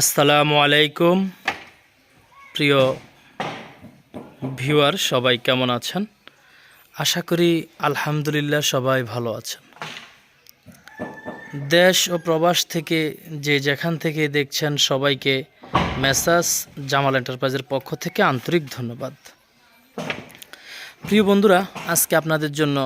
আসসালামু আলাইকুম। প্রিয় ভিউয়ার, সবাই কেমন আছেন? আশা করি আলহামদুলিল্লাহ সবাই ভালো আছেন। দেশ ও প্রবাস থেকে যে যেখান থেকে দেখছেন সবাইকে মেসাজ জামাল এন্টারপ্রাইজের পক্ষ থেকে আন্তরিক ধন্যবাদ। প্রিয় বন্ধুরা, আজকে আপনাদের জন্য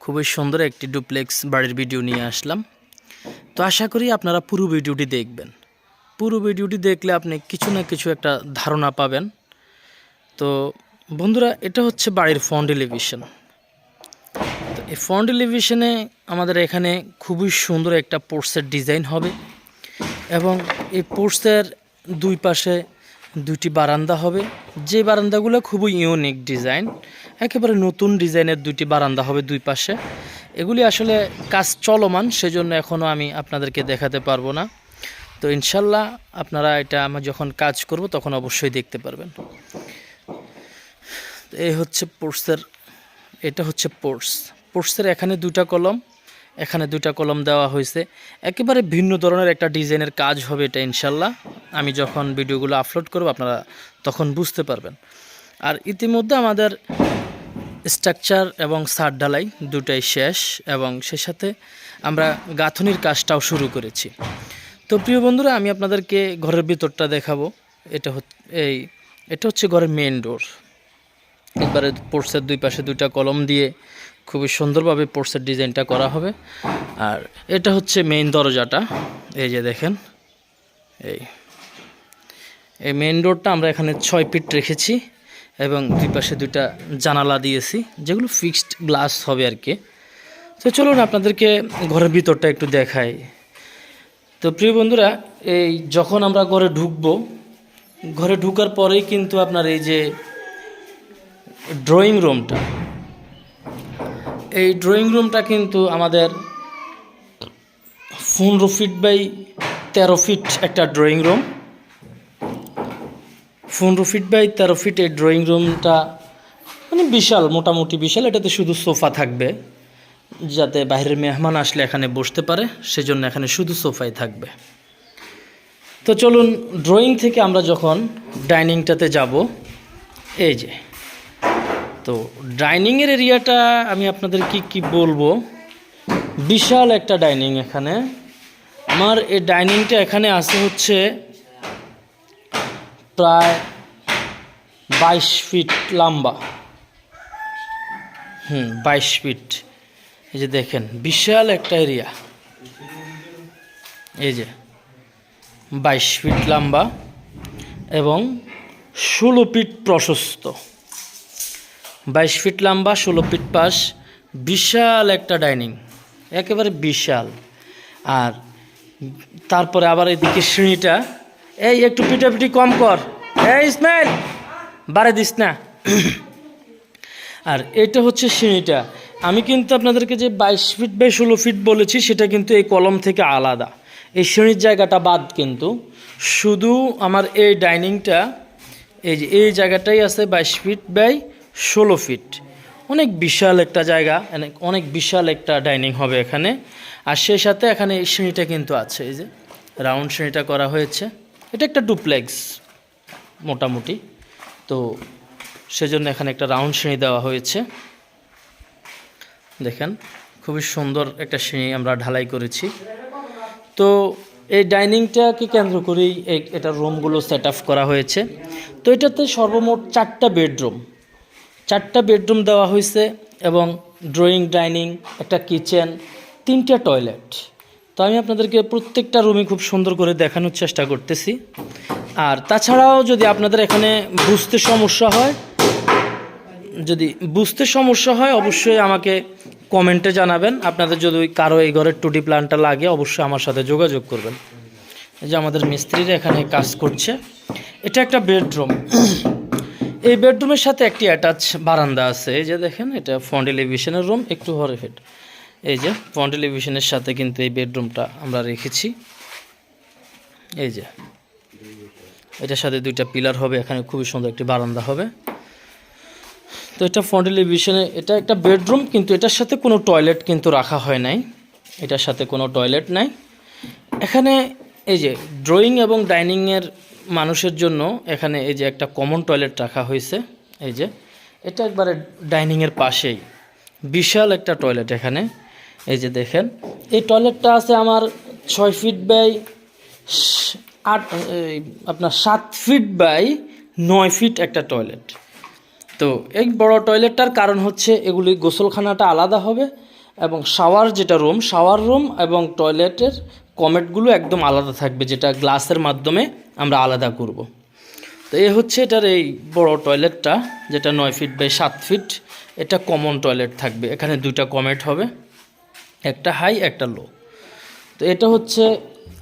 খুবই সুন্দর একটি ডুপ্লেক্স বাড়ির ভিডিও নিয়ে আসলাম। তো আশা করি আপনারা পুরো ভিডিওটি দেখবেন। পুরো ভিডিওটি দেখলে আপনি কিছু না কিছু একটা ধারণা পাবেন। তো বন্ধুরা, এটা হচ্ছে বাড়ির ফোন টেলিভিশন। তো এই ফোন টেলিভিশনে আমাদের এখানে খুবই সুন্দর একটা পোর্সের ডিজাইন হবে এবং এই পোর্সের দুই পাশে দুইটি বারান্দা হবে। যে বারান্দাগুলো খুবই ইউনিক ডিজাইন, একেবারে নতুন ডিজাইনের দুটি বারান্দা হবে দুই পাশে। এগুলি আসলে কাজ চলমান, সেজন্য এখনও আমি আপনাদেরকে দেখাতে পারব না। তো ইনশাল্লাহ আপনারা এটা আমরা যখন কাজ করব তখন অবশ্যই দেখতে পারবেন। এই হচ্ছে পোর্সের, এটা হচ্ছে পোর্স। পোর্সের এখানে দুটা কলম, এখানে দুটা কলম দেওয়া হয়েছে। একেবারে ভিন্ন ধরনের একটা ডিজাইনের কাজ হবে এটা ইনশাল্লাহ। আমি যখন ভিডিওগুলো আপলোড করব আপনারা তখন বুঝতে পারবেন। আর ইতিমধ্যে আমাদের স্ট্রাকচার এবং সার ঢালাই দুটাই শেষ এবং সে সাথে আমরা গাঁথনির কাজটাও শুরু করেছি। তো প্রিয় বন্ধুরা, আমি আপনাদেরকে ঘরের ভিতরটা দেখাবো। এটা এই, এটা হচ্ছে ঘরের মেন ডোর একবারে পোর্সের দুই পাশে দুইটা কলম দিয়ে খুবই সুন্দরভাবে পোর্সের ডিজাইনটা করা হবে। আর এটা হচ্ছে মেইন দরজাটা। এই যে দেখেন, এই এই মেইন ডোরটা আমরা এখানে ছয় ফিট রেখেছি এবং দুই পাশে দুইটা জানালা দিয়েছি, যেগুলো ফিক্সড গ্লাস হবে আর কি। তো চলুন আপনাদেরকে ঘরের ভিতরটা একটু দেখাই। তো প্রিয় বন্ধুরা, এই যখন আমরা ঘরে ঢুকবো, ঘরে ঢুকার পরেই কিন্তু আপনার এই যে ড্রয়িং রুমটা এই ড্রয়িং রুমটা কিন্তু আমাদের পনেরো ফিট বাই তেরো ফিট একটা ড্রয়িং রুম পনেরো ফিট বাই তেরো ফিট এই ড্রয়িং রুমটা মানে বিশাল, মোটামুটি বিশাল। এটাতে শুধু সোফা থাকবে। যাতে বাইরের মেহমান আসলে এখানে বসতে পারে, সেজন্য এখানে শুধু সোফাই থাকবে। তো চলুন ড্রয়িং থেকে আমরা যখন ডাইনিংটাতে যাব, এই যে। তো ডাইনিংয়ের এরিয়াটা আমি আপনাদের কি কি বলব? বিশাল একটা ডাইনিং এখানে। আমার এই ডাইনিংটা এখানে আছে হচ্ছে প্রায় বাইশ ফিট লম্বা। হুম, বাইশ ফিট। এই যে দেখেন, বিশাল একটা এরিয়া এই যে, বাইশ ফিট লম্বা এবং ষোলো ফিট প্রশস্ত। বাইশ ফিট লম্বা, ষোলো ফিট পাশ, বিশাল একটা ডাইনিং একেবারে বিশাল। আর তারপরে আবার এদিকে সিঁড়িটা, এই একটু পিটাপিটি কম কর। এই ইসমাইল, বাড়ে দিস না। আর এটা হচ্ছে সিঁড়িটা। আমি কিন্তু আপনাদেরকে যে বাইশ ফিট বাই ষোলো ফিট বলেছি, সেটা কিন্তু এই কলম থেকে আলাদা। এই শ্রেণির জায়গাটা বাদ কিন্তু। শুধু আমার এই ডাইনিংটা, এই যে এই জায়গাটাই আছে বাইশ ফিট বাই ষোলো ফিট। অনেক বিশাল একটা জায়গা, অনেক বিশাল একটা ডাইনিং হবে এখানে। আর সেই সাথে এখানে এই শ্রেণীটা কিন্তু আছে, এই যে রাউন্ড শ্রেণীটা করা হয়েছে। এটা একটা ডুপ্লেক্স, মোটামুটি। তো সেজন্য এখানে একটা রাউন্ড শ্রেণি দেওয়া হয়েছে। দেখেন, খুবই সুন্দর একটা সিঁড়ি আমরা ঢালাই করেছি। তো এই ডাইনিংটাকে কেন্দ্র করেই এই এটা রুমগুলো সেট আপ করা হয়েছে। তো এটাতে সর্বমোট চারটা বেডরুম। চারটা বেডরুম দেওয়া হয়েছে এবং ড্রয়িং, ডাইনিং, একটা কিচেন, তিনটা টয়লেট। তো আমি আপনাদেরকে প্রত্যেকটা রুমই খুব সুন্দর করে দেখানোর চেষ্টা করতেছি। আর তাছাড়াও যদি আপনাদের এখানে বুঝতে সমস্যা হয় যদি বুঝতে সমস্যা হয়, অবশ্যই আমাকে কমেন্টে জানাবেন। আপনাদের যদি কারও এই ঘরের টুটি প্ল্যানটা লাগে, অবশ্যই আমার সাথে যোগাযোগ করবেন। এই যে আমাদের মিস্ত্রিরা এখানে কাজ করছে। এটা একটা বেডরুম। এই বেডরুমের সাথে একটি অ্যাটাচ বারান্দা আছে। এই যে দেখেন, এটা ফোন টেলিভিশনের রুম, একটু হরে ফিট এই যে ফোন টেলিভিশনের সাথে কিন্তু এই বেডরুমটা আমরা রেখেছি। এই যে, এটার সাথে দুইটা পিলার হবে, এখানে খুবই সুন্দর একটি বারান্দা হবে। তো এটা ফোন টেলিভিশনে, এটা একটা বেডরুম, কিন্তু এটার সাথে কোনো টয়লেট কিন্তু রাখা হয় নাই। এটার সাথে কোনো টয়লেট নাই। এখানে এই যে ড্রয়িং এবং ডাইনিংয়ের মানুষের জন্য এখানে এই যে একটা কমন টয়লেট রাখা হয়েছে, এই যে, এটা একবারে ডাইনিংয়ের পাশেই। বিশাল একটা টয়লেট এখানে, এই যে দেখেন। এই টয়লেটটা আছে আমার ছয় ফিট বাই আট আপনার সাত ফিট বাই নয় ফিট একটা টয়লেট। তো এই বড় টয়লেটটার কারণ হচ্ছে এগুলি গোসলখানাটা আলাদা হবে এবং শাওয়ার যেটা রুম, শাওয়ার রুম এবং টয়লেটের কমেটগুলো একদম আলাদা থাকবে যেটা গ্লাসের মাধ্যমে আমরা আলাদা করব। তো এ হচ্ছে এটার এই বড় টয়লেটটা যেটা নয় ফিট বাই সাত ফিট। এটা কমন টয়লেট থাকবে। এখানে দুইটা কমেট হবে, একটা হাই, একটা লো। তো এটা হচ্ছে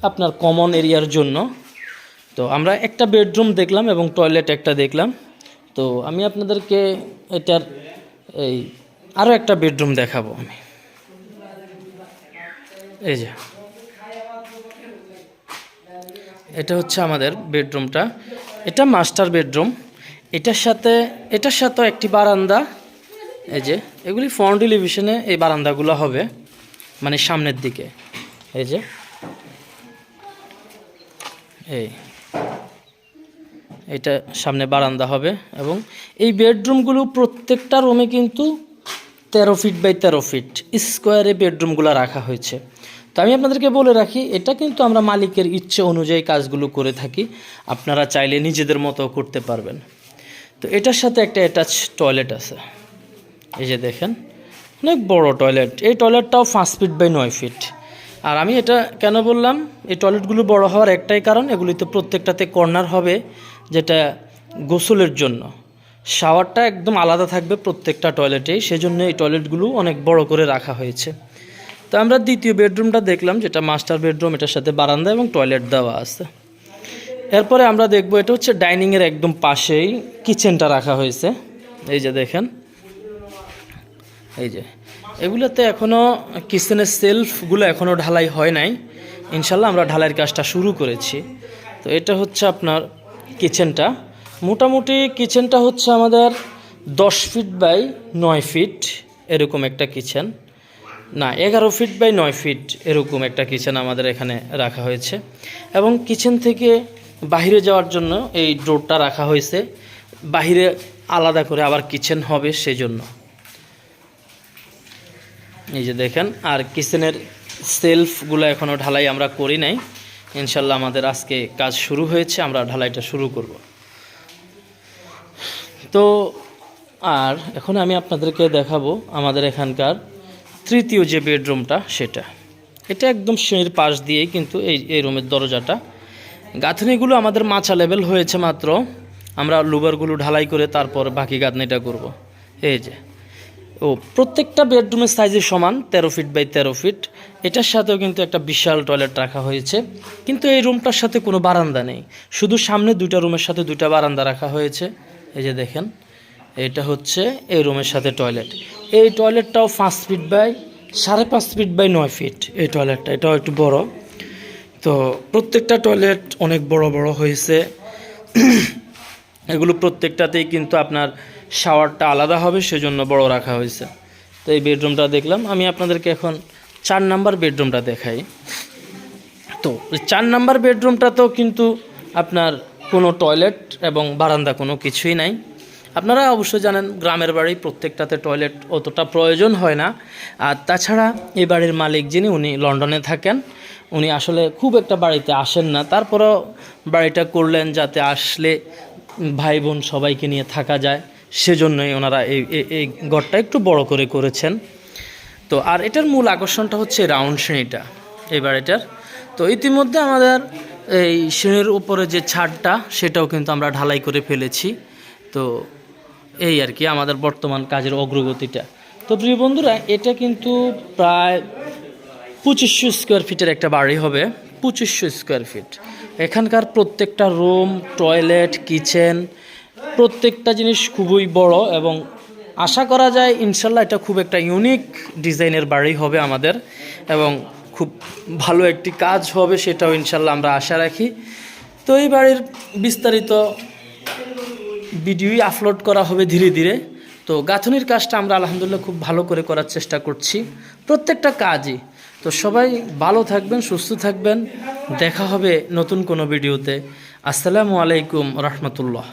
আপনার কমন এরিয়ার জন্য। তো আমরা একটা বেডরুম দেখলাম এবং টয়লেট একটা দেখলাম। তো আমি আপনাদেরকে এটার এই আরও একটা বেডরুম দেখাবো আমি। এই যে। এটা হচ্ছে আমাদের বেডরুমটা। এটা মাস্টার বেডরুম। এটার সাথে, এটার সাথেও একটি বারান্দা। এই যে, এগুলি ফ্রন্ট টেলিভিশনে এই বারান্দাগুলো হবে মানে সামনের দিকে। এই যে। এই। এটা সামনে বারান্দা হবে এবং এই বেডরুমগুলো প্রত্যেকটা রুমে কিন্তু তেরো ফিট বাই তেরো ফিট স্কোয়ারে বেডরুমগুলো রাখা হয়েছে। তো আমি আপনাদেরকে বলে রাখি, এটা কিন্তু আমরা মালিকের ইচ্ছে অনুযায়ী কাজগুলো করে থাকি। আপনারা চাইলে নিজেদের মতো করতে পারবেন। তো এটার সাথে একটা অ্যাটাচ টয়লেট আছে। এই যে দেখেন, অনেক বড় টয়লেট। এই টয়লেটটাও পাঁচ ফিট বাই নয় ফিট। আর আমি এটা কেন বললাম? এই টয়লেটগুলো বড় হওয়ার একটাই কারণ, এগুলিতে প্রত্যেকটাতে কর্নার হবে যেটা গোসলের জন্য। শাওয়ারটা একদম আলাদা থাকবে প্রত্যেকটা টয়লেটেই, সেজন্য এই টয়লেটগুলো অনেক বড় করে রাখা হয়েছে। তো আমরা দ্বিতীয় বেডরুমটা দেখলাম, যেটা মাস্টার বেডরুম, এটার সাথে বারান্দা এবং টয়লেট দেওয়া আছে। এরপরে আমরা দেখব এটা হচ্ছে ডাইনিংয়ের একদম পাশেই, কিচেনটা রাখা হয়েছে। এই যে দেখেন। এই যে। এগুলোতে এখনও কিচেনের সেলফগুলো এখনও ঢালাই হয় নাই। ইনশাল্লাহ আমরা ঢালাইয়ের কাজটা শুরু করেছি। তো এটা হচ্ছে আপনার কিচেনটা। মোটামুটি কিচেনটা হচ্ছে আমাদের দশ ফিট বাই নয় ফিট এরকম একটা কিচেন। না, এগারো ফিট বাই নয় ফিট এরকম একটা কিচেন আমাদের এখানে রাখা হয়েছে। এবং কিচেন থেকে বাইরে যাওয়ার জন্য এই ডোরটা রাখা হয়েছে। বাইরে আলাদা করে আবার কিচেন হবে সেজন্য। এই যে দেখেন, আর কিচেনের সেলফগুলো এখনও ঢালাই আমরা করি নাই। ইনশাল্লাহ আমাদের আজকে কাজ শুরু হয়েছে, আমরা ঢালাইটা শুরু করব। তো, আর এখন আমি আপনাদেরকে দেখাবো আমাদের এখানকার তৃতীয় যে বেডরুমটা, সেটা। এটা একদম সিঁড়ির পাশ দিয়েই কিন্তু এই এই রুমের দরজাটা। গাঁথনিগুলো আমাদের মাচা লেভেল হয়েছে মাত্র। আমরা লুবারগুলো ঢালাই করে তারপর বাকি গাঁথনিটা করব। এই যে। ও প্রত্যেকটা বেডরুমের সাইজের সমান, তেরো ফিট বাই তেরো ফিট এটার সাথেও কিন্তু একটা বিশাল টয়লেট রাখা হয়েছে। কিন্তু এই রুমটার সাথে কোনো বারান্দা নেই। শুধু সামনে দুইটা রুমের সাথে দুইটা বারান্দা রাখা হয়েছে। এই যে দেখেন, এটা হচ্ছে এই রুমের সাথে টয়লেট এই টয়লেটটাও পাঁচ ফিট বাই সাড়ে পাঁচ ফিট বাই নয় ফিট এই টয়লেটটা এটাও একটু বড়। তো প্রত্যেকটা টয়লেট অনেক বড় বড় হয়েছে। এগুলো প্রত্যেকটাতেই কিন্তু আপনার শাওয়ারটা আলাদা হবে, সেজন্য বড় রাখা হয়েছে। তো এই বেডরুমটা দেখলাম, আমি আপনাদেরকে এখন চার নাম্বার বেডরুমটা দেখাই। তো চার নাম্বার বেডরুমটাতেও কিন্তু আপনার কোনো টয়লেট এবং বারান্দা কোনো কিছুই নাই। আপনারা অবশ্যই জানেন, গ্রামের বাড়ি প্রত্যেকটাতে টয়লেট অতটা প্রয়োজন হয় না। আর তাছাড়া এই বাড়ির মালিক যিনি, উনি লন্ডনে থাকেন। উনি আসলে খুব একটা বাড়িতে আসেন না। তারপরেও বাড়িটা করলেন যাতে আসলে ভাই বোন সবাইকে নিয়ে থাকা যায়, সেজন্যই ওনারা এই, এই- ঘরটা একটু বড় করে করেছেন। তো আর এটার মূল আকর্ষণটা হচ্ছে রাউন্ড শ্রেণীটা। এই এটার, তো ইতিমধ্যে আমাদের এই শ্রেণির উপরে যে ছাদটা, সেটাও কিন্তু আমরা ঢালাই করে ফেলেছি। তো এই আর কি, আমাদের বর্তমান কাজের অগ্রগতিটা। তো প্রিয় বন্ধুরা, এটা কিন্তু প্রায় পঁচিশশো স্কোয়ার ফিটের একটা বাড়ি হবে। পঁচিশশো স্কোয়ার ফিট এখানকার প্রত্যেকটা রুম টয়লেট কিচেন প্রত্যেকটা জিনিস খুবই বড় এবং আশা করা যায় ইনশাল্লাহ এটা খুব একটা ইউনিক ডিজাইনের বাড়ি হবে আমাদের এবং খুব ভালো একটি কাজ হবে সেটাও ইনশাল্লাহ আমরা আশা রাখি। তো এই বাড়ির বিস্তারিত ভিডিওই আপলোড করা হবে ধীরে ধীরে। তো গাঁথনির কাজটা আমরা আলহামদুলিল্লাহ খুব ভালো করে করার চেষ্টা করছি। প্রত্যেকটা কাজই তো সবাই ভালো থাকবেন সুস্থ থাকবেন। দেখা হবে নতুন কোনো ভিডিওতে। আসসালামু আলাইকুম রহমতুল্লাহ।